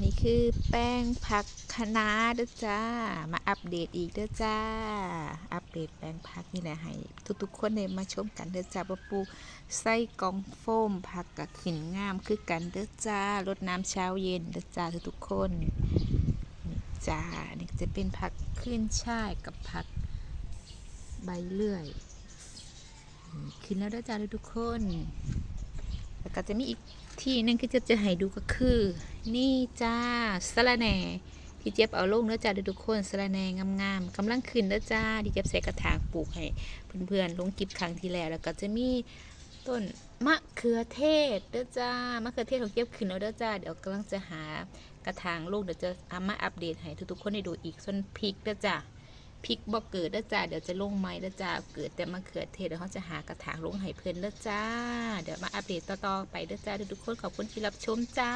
นี่คือแป้งผักคะน้าเด้อจ้า มาอัปเดตอีกเด้อจ้า อัปเดตแป้งผักนี่แหละให้ทุกๆคนได้มาชมกันเด้อจ้าว่าปลูกไส้กองโฟมผักกับขินงามคือกันเด้อจ้ารดน้ำเช้าเย็นเด้อจ้าทุกๆคนนี่จ้านี่จะเป็นผักขึ้นช่ายกับผักใบเลื่อย ขึ้นแล้วเด้อจ้าทุกๆคน แล้วก็จะมีอีกที่นึงที่เจะจะให้ดูก็คือ นี่จ้าสะระแหน่ที่เจี๊ยบเอาลงเด้อจ้าทุกคนสะระแหน่งามๆกำลังขึ้นเด้อจ้าที่เจี๊ยบใส่กระถางปลูกให้เพื่อนๆลงกิบครั้งที่แล้ว แล้วก็จะมีต้นมะเขือเทศเด้อจ้ามะเขือเทศของเจี๊ยบขึ้นแล้วเด้อจ้าเดี๋ยวกำลังจะหากระถางลงเดี๋ยวจะเอามาอัปเดตให้ทุกๆคนได้ดูอีกส่วนพริกเด้อจ้า พริกบ่เกิดเด้อจ้า เดี๋ยวจะลงไม้เด้อจ้า เกิดแต่มะเขือเทศเดี๋ยวเขาจะหากระถางลงให้เพื่อนเด้อจ้า เดี๋ยวมาอัปเดตต่อๆไปเด้อจ้าทุกๆคนขอบคุณที่รับชมจ้า